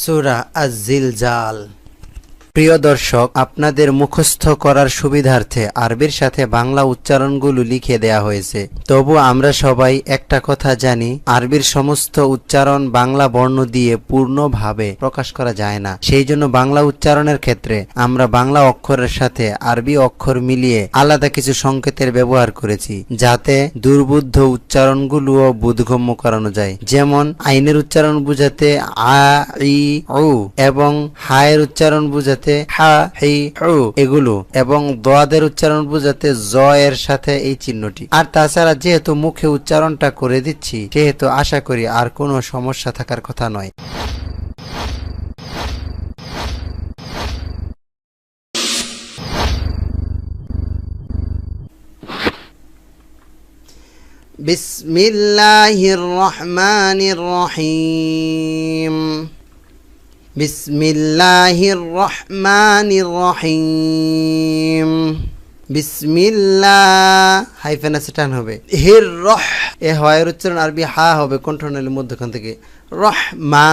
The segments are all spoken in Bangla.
সুরা আজিলজাল প্রিয় দর্শক, আপনাদের মুখস্থ করার সুবিধার্থে আরবির সাথে বাংলা উচ্চারণগুলো লিখে দেয়া হয়েছে। তবু আমরা সবাই একটা কথা জানি, আরবির সমস্ত উচ্চারণ বাংলা বর্ণ দিয়ে পূর্ণভাবে প্রকাশ করা যায় না। সেই জন্য বাংলা উচ্চারণের ক্ষেত্রে আমরা বাংলা অক্ষরের সাথে আরবি অক্ষর মিলিয়ে আলাদা কিছু সংকেতের ব্যবহার করেছি, যাতে দুর্বুদ্ধ উচ্চারণগুলোও বোধগম্য করানো যায়। যেমন, আইনের উচ্চারণ বুঝাতে আ, ই, উ এবং হায়ের উচ্চারণ বুঝাতে হা হি হু এগুলো এবং দোয়াদের উচ্চারণ বুঝাতে জ এর সাথে এই চিহ্নটি আর তাছাড়া যেহেতু মুখে উচ্চারণটা করে দিচ্ছি সেহেতু আশা করি আর কোনো সমস্যা থাকার কথা নয় بسم الله الرحمن الرحيم বিসমিল্লাহির রহমানির রহিম বিসমিল্লাহ হাইফেন আছে, টান হবে। হির রহ এ হয়ের উচ্চারণ আরবি হা হবে কণ্ঠনালীর মধ্যখান থেকে। রহমা,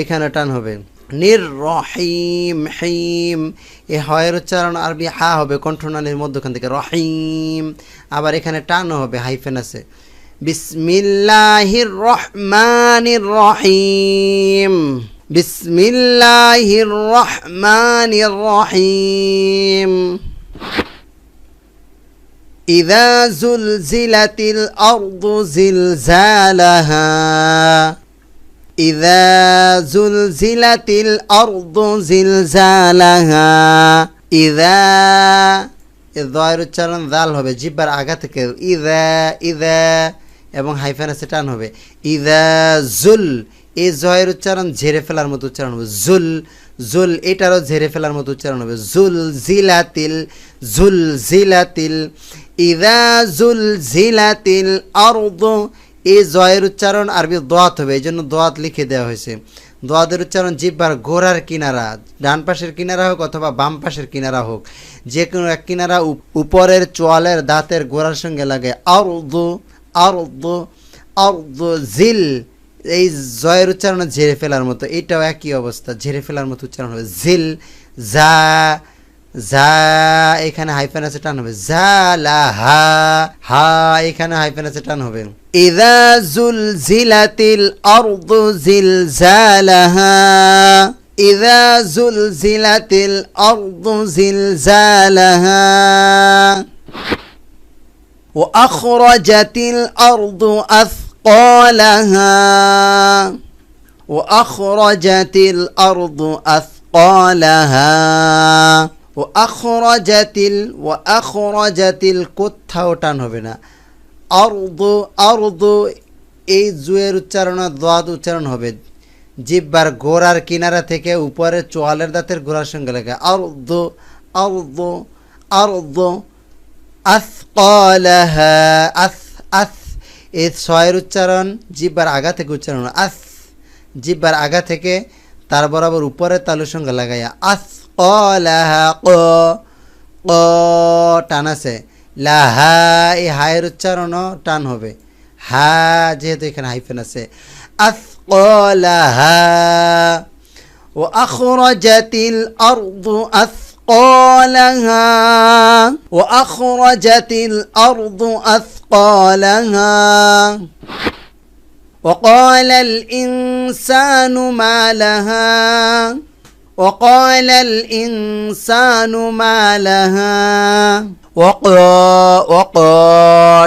এখানে টান হবে। নির রহিম হিম, এ হওয়ার উচ্চারণ আরবি হা হবে কণ্ঠনালীর মধ্যখান থেকে। রহিম, আবার এখানে টান হবে, হাইফেন আছে। বিসমিল্লাহির রহমানির রহিম বিসমিল্লাহির রহমানির রহিম إذا زلزلت الأرض زلزالها إذا زلزلت الأرض زلزالها إذا الظاهر উচ্চারণ জাল হবে জিব্বার আগা থেকে ইদা ইদা এবং হাইফান আছে টান হবে ইদা জুল এই জয়ের উচ্চারণ ঝেড়ে ফেলার মতো উচ্চারণ হবে। জুল জুল, এটারও ঝেড়ে ফেলার মতো উচ্চারণ হবে। জুল জিলাতিল জুল জিলাতিল, ইদা জুল জিলাতিল আরদ। এই জয়ের উচ্চারণ আরবি দোয়াত হবে এই জন্য দোয়াত লিখে দেওয়া হয়েছে। দোয়াদের উচ্চারণ জিব্বার গোড়ার কিনারা, ডান পাশের কিনারা হোক অথবা বাম পাশের কিনারা হোক, যে কোনো এক কিনারা উপরের চোয়ালের দাঁতের গোড়ার সঙ্গে লাগে। আর আর জিল। এই জয়ের উচ্চারণ ঝেড়ে ফেলার মতো এটাও একই অবস্থা ঝেড়ে ফেলার মতো উচ্চারণ হবে জিল জা জা এখানে হাইফেন আছে টান হবে জা লা হা হা এখানে হাইফেন আছে টান হবে ইদা জুল জিলাতিল আরদু জিলজালাহা ইদা জুল জিলাতিল আরদু জিলজালাহা وأخرجت الأرض أثقالها وأخرجت الأرض أثقالها وأخرجت ال وأخرجت ال কোথাও টান হবে না অর্দ অর্দ এই জুয়ের উচ্চারণ আর দোয়াদ উচ্চারণ হবে জিব্বার গোড়ার কিনারা থেকে উপরে চোয়ালের দাঁতের গোড়ার সঙ্গে লাগে অর্দ অর্দ অর্দ আথকালাহা আথ আথ এই ছয়ের উচ্চারণ, জিব্বার আগা থেকে উচ্চারণ আস। জিব্বার আগা থেকে তার বরাবর উপরে তালু সঙ্গে লাগাইয়া আস, ক লাহা ক টান আছে। লাহা এই হায়ের উচ্চারণ টান হবে। হা যেহেতু এখানে হাইফেন আছে। আস, ক লাহা ও আখরজাতিল আরদু আস أثقالها وأخرجت الأرض أثقالها وقال الإنسان ما لها وقال الإنسان ما لها وق وق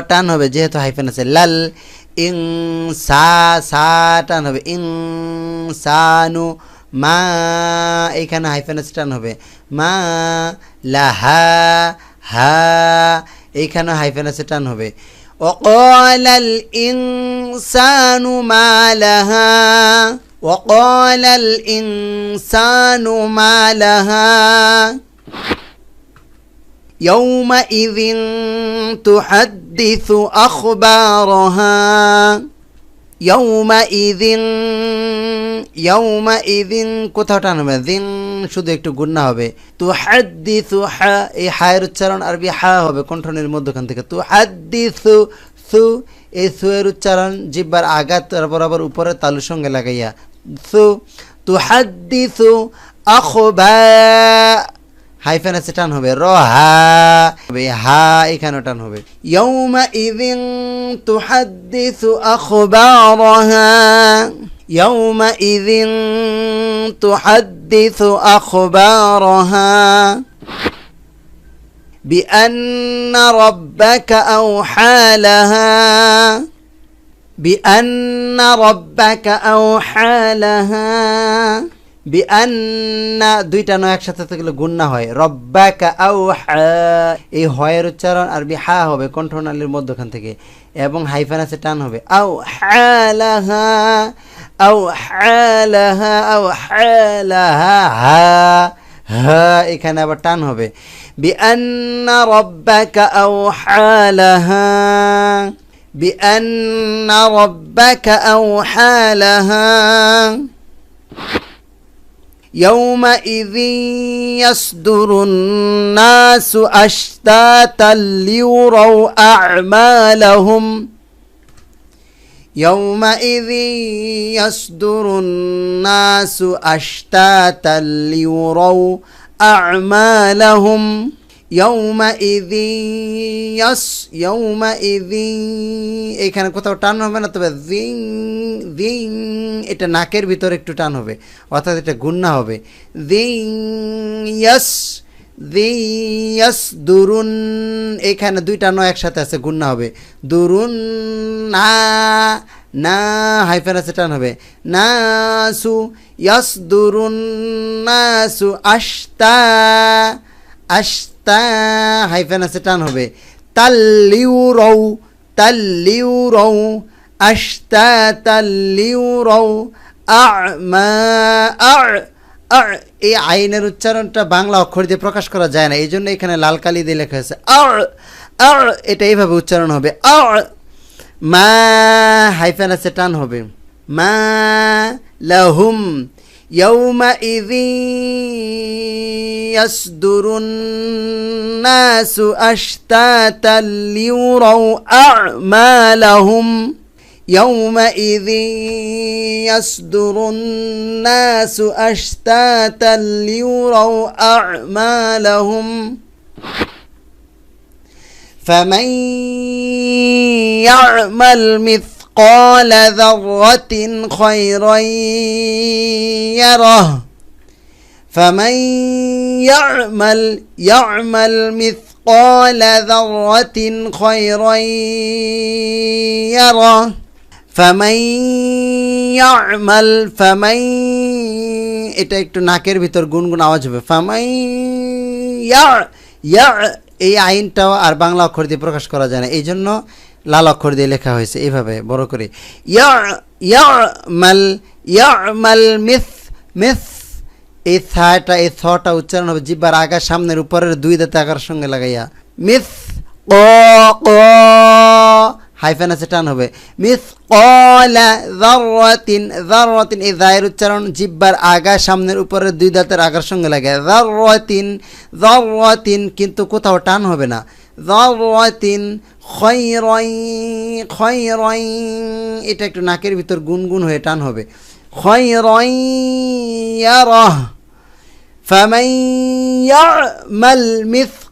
টান হবে যেহেতু হাইফেন আছে লাল ইং সা সা টান হবে ইং সানু মা এখানে হাইফেন আছে টান হবে মা লাহা হা এইখানে হাইফেন আছে টান হবে وقال الإنسان ما لها وقال الإنسان ما لها يومئذ تحدث أخبارها يومئذ ইয়াউমা ইদিন কোথাও টানবে দিন শুধু একটু গুন্না হবে। তু হাদ্দিসু হা, এই হায়ের উচ্চারণ আরবি হা হবে, কণ্ঠনের মধ্যখান থেকে। তু হাদ্দিসু সু, এই সুয়ের উচ্চারণ জিব্বার আঘাত বরাবর উপরে তালুর সঙ্গে লাগাইয়া। সু তু হাদ্দিসু আখবা, হাইফেন আছে টান হবে। র হা হবে হা এখানে টান হবে। তু ইদিন সু আখবা ইয়ৌমা ইদিন তুহাদ্দিসু আখবারহা بأن ربك أوحى لها بأن ربك أوحى لها বিআন্না দুইটা নয় একসাথে থাকলে গুন্না হয় রব্বাকা আও এই হয়ের উচ্চারণ আর বি হা হবে কণ্ঠনালীর মধ্যখান থেকে এবং হাইফান আছে টান হবে আও হালাহা আও হালাহা আও হালাহা হা হা এখানে আবার টান হবে বিআন্না রব্বাকা আও হালাহা بأن ربك أوحى لها يومئذ يصدر الناس أشتاتا ليروا أعمالهم يومئذ يصدر الناس أشتاتا ليروا أعمالهم يومئذ يس يومئذ এখানে কোথাও টান হবে না তবে জিং জিং এটা নাকের ভিতরে একটু টান হবে অর্থাৎ এটা গুন্না হবে জিং ইয়াস দিয়াস দুরুন এখানে দুইটা নয় একসাথে আছে গুন্না হবে। দুরুন, না না, হাইফেন আছে, টান হবে। নাসু ইয়াস দুরুন নাসু আস্তা আস্তা হাইফেন আছে, টান হবে। তাল্লিউ রৌ তাল্লিউ রৌ আস্তা তাল্লিউ রৌ আ মা আ' এই আইনের উচ্চারণটা বাংলা অক্ষর দিয়ে প্রকাশ করা যায় না এই জন্য এখানে লাল কালি দিয়ে লেখা হয়েছে আ' আ' এটা এইভাবে উচ্চারণ হবে আ' মা হাইফেন আছে টান হবে মা লাহুম يومئذ يصدر الناس أشتاتا ليروا أعمالهم يومئذ يصدر الناس أشتاتا ليروا أعمالهم. فمن يعمل مثقال ذرة خيرا يره. فمن يعمل يعمل مثقال ذرة خيرا يره. ফামাই ইয়ামাল, ফামাই, এটা একটু নাকের ভিতর গুনগুন আওয়াজ হবে। ফামাই ইয়া এই আইনটাও আর বাংলা অক্ষর দিয়ে প্রকাশ করা যায় না। এই জন্য লাল অক্ষর দিয়ে লেখা হয়েছে এইভাবে বড় করে। ইয়ামাল ইয়ামাল মিস মিস, এই থাটা, এই থটা উচ্চারণ হবে জিব্বার আগা সামনের উপরের দুই দাঁতে আগার সঙ্গে লাগাইয়া। মিস ও ক হাইফেন আছে, টান হবে। মিস কলাতিন জাররাতিন এই জায়ের উচ্চারণ জিব্বার আগা সামনের উপরে দুই দাঁতের আগার সঙ্গে লাগে। জাররাতিন জাররাতিন কিন্তু কোথাও টান হবে না। জাররাতিন খয়রাই খয়রাই এটা একটু নাকের ভিতর গুনগুন হয়ে টান হবে। খয়রাই ইয়ারাহ ফামান মিস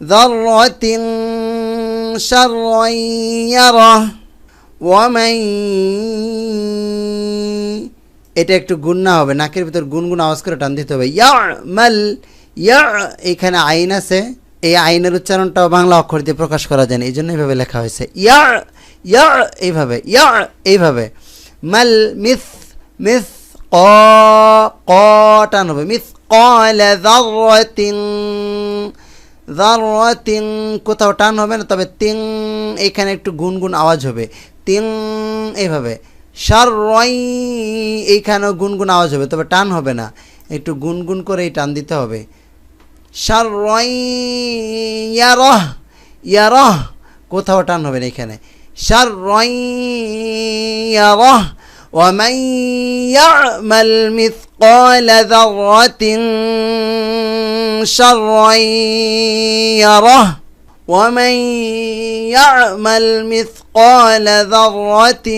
ذرة شرا يره ومن এটা একটু গুন্না হবে নাকের ভিতর গুনগুন আওয়াজ করে টান দিতে হবে ইয়ামাল ইয়া এখানে আইন আছে এই আইনের উচ্চারণটাও বাংলা অক্ষর দিয়ে প্রকাশ করা যায় না এই জন্য এইভাবে লেখা হয়েছে ইয়া ইয়া এইভাবে ইয়া এইভাবে মাল মিস মিস ক ক টান হবে মিস কল দারতিন দারতিন কোথাও টান হবে না তবে তিং এখানে একটু গুনগুন আওয়াজ হবে তিং এইভাবে সারই এইখানেও গুনগুন আওয়াজ হবে তবে টান হবে না একটু গুনগুন করেই টান দিতে হবে সারই ইয়ারহ ইয়ারহ কোথাও টান হবে না এখানে সারই ইয়ারহ ومن يعمل مثقال ذرة شرا يره ومن يعمل مثقال ذرة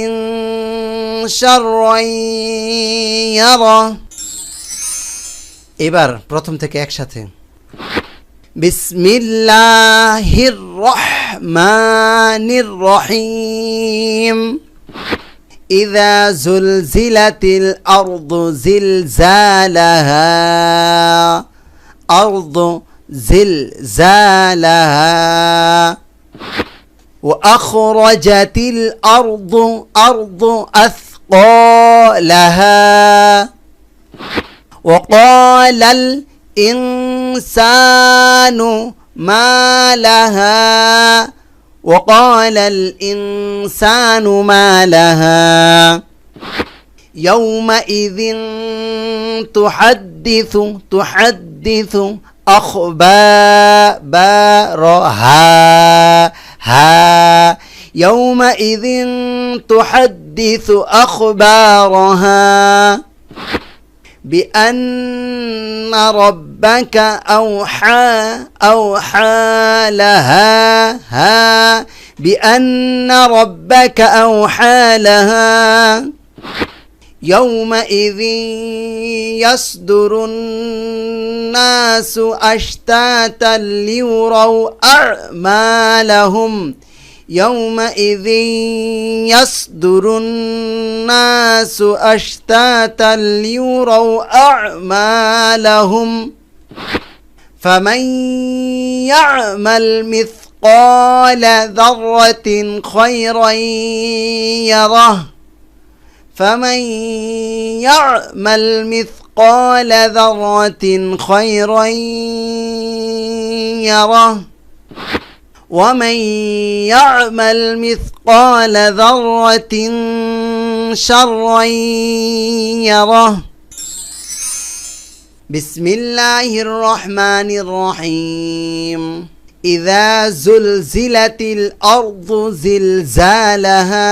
شرا يره এবার প্রথম থেকে একসাথে বিসমিল্লাহির রহমানির রহিম إذا زلزلت الأرض زلزالها أرض زلزالها وأخرجت الأرض أرض أثقالها وقال الإنسان ما لها وقال الإنسان ما لها يومئذ تحدث تحدث أخبارها. ها. يومئذ تحدث أخبارها بأن ربك أوحى أوحى لها. ها. بأن ربك أوحى لها. يومئذ يصدر الناس أشتاتا ليروا أعمالهم. يومئذ يصدر الناس أشتاتا ليروا أعمالهم. فمن يعمل مثقال ذرة خيرا يره فمن يعمل مثقال ذرة خيرا يره ومن يعمل مثقال ذرة شرا يره. بسم الله الرحمن الرحيم. إذا زلزلت الأرض زلزالها